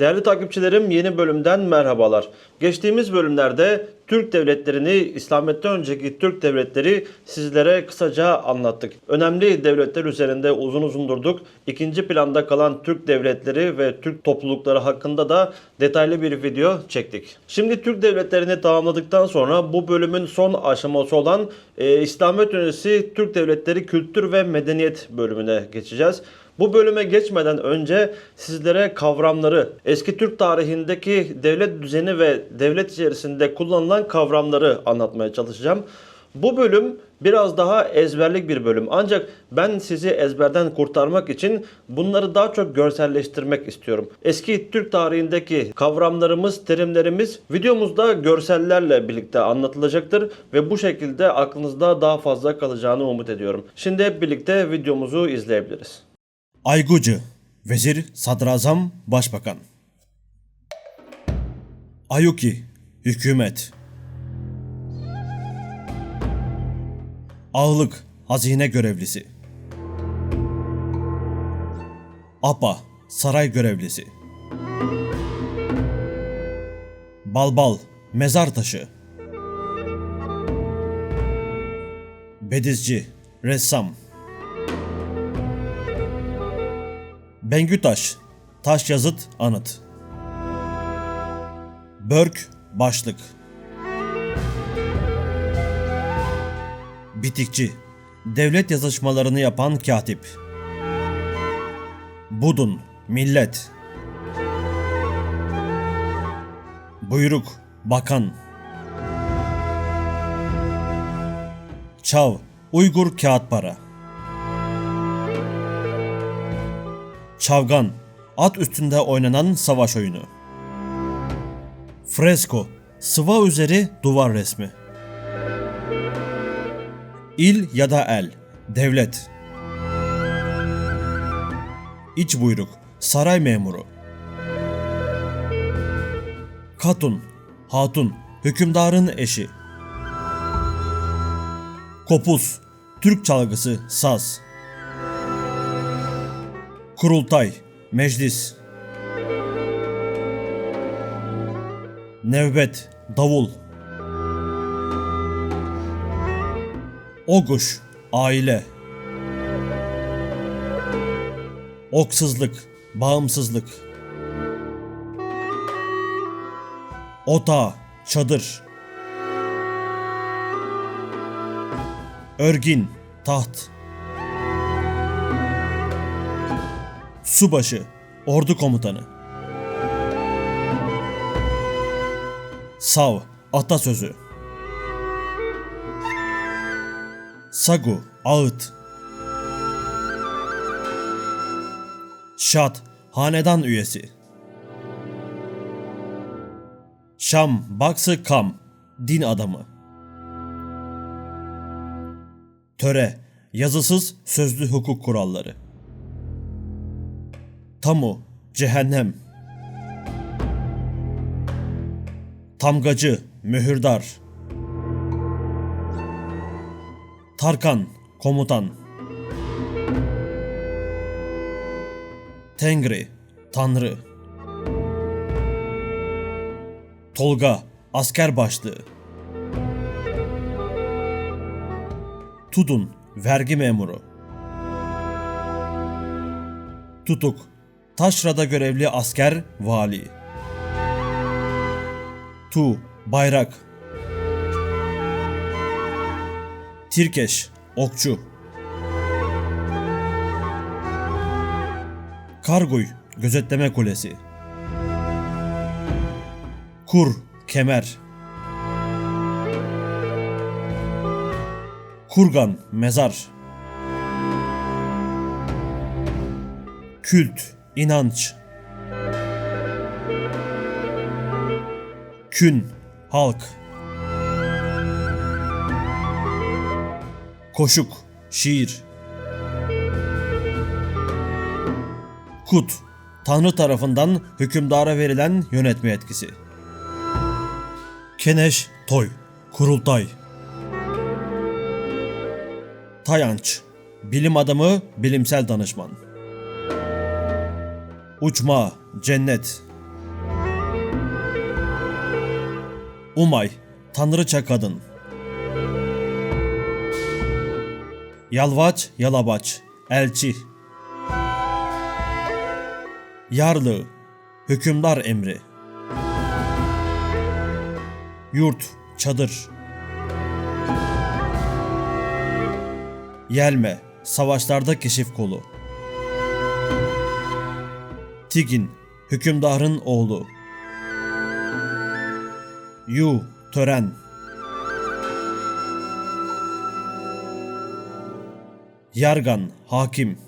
Değerli takipçilerim yeni bölümden merhabalar. Geçtiğimiz bölümlerde Türk devletlerini, İslamiyet'ten önceki Türk devletleri sizlere kısaca anlattık. Önemli devletler üzerinde uzun uzun durduk. İkinci planda kalan Türk devletleri ve Türk toplulukları hakkında da detaylı bir video çektik. Şimdi Türk devletlerini tamamladıktan sonra bu bölümün son aşaması olan e, İslamiyet öncesi Türk devletleri kültür ve medeniyet bölümüne geçeceğiz. Bu bölüme geçmeden önce sizlere kavramları, eski Türk tarihindeki devlet düzeni ve devlet içerisinde kullanılan kavramları anlatmaya çalışacağım. Bu bölüm biraz daha ezberlik bir bölüm. Ancak ben sizi ezberden kurtarmak için bunları daha çok görselleştirmek istiyorum. Eski Türk tarihindeki kavramlarımız, terimlerimiz videomuzda görsellerle birlikte anlatılacaktır ve bu şekilde aklınızda daha fazla kalacağını umut ediyorum. Şimdi hep birlikte videomuzu izleyebiliriz. Aygucu, Vezir, Sadrazam, Başbakan. Ayuki, Hükümet. Ağlık, Hazine Görevlisi. Apa, Saray Görevlisi. Balbal, Mezar Taşı. Bedizci, Ressam. Bengü Taş, Taş Yazıt Anıt. Börk Başlık. Bitikçi, devlet yazışmalarını yapan katip. Budun, millet. Buyruk, bakan. Çav, Uygur kağıt para. Çavgan, at üstünde oynanan savaş oyunu. Fresko, sıva üzeri duvar resmi. İl ya da el, devlet. İç buyruk, saray memuru. Katun, hatun, hükümdarın eşi. Kopuz, Türk çalgısı, saz. Kurultay, meclis. Nevbet, davul. Oguş, aile. Oksızlık, bağımsızlık. Ota, çadır. Örgin, taht. Subaşı, ordu komutanı. Sav, atasözü. Sagu, ağıt. Şat, hanedan üyesi. Şam, baksı kam, din adamı. Töre, yazısız sözlü hukuk kuralları. Tamu, cehennem. Tamgacı, mühürdar. Tarkan, komutan. Tengri, tanrı. Tolga, asker başlığı. Tudun, vergi memuru. Tutuk, taşrada görevli asker, vali. Tu, bayrak. Tirkeş, okçu. Karguy, gözetleme kulesi. Kur, kemer. Kurgan, mezar. Kült, inanç. Kün, halk. Koşuk, şiir. Kut, Tanrı tarafından hükümdara verilen yönetme etkisi. Keneş, toy, kurultay. Tayanç, bilim adamı, bilimsel danışman. Uçma, cennet. Umay, tanrıça kadın. Yalvaç, yalabaç, elçi. Yarlı, hükümdar emri. Yurt, çadır. Yelme, savaşlarda keşif kolu. Tigin, hükümdarın oğlu. Yu, tören. Yargan, hakim.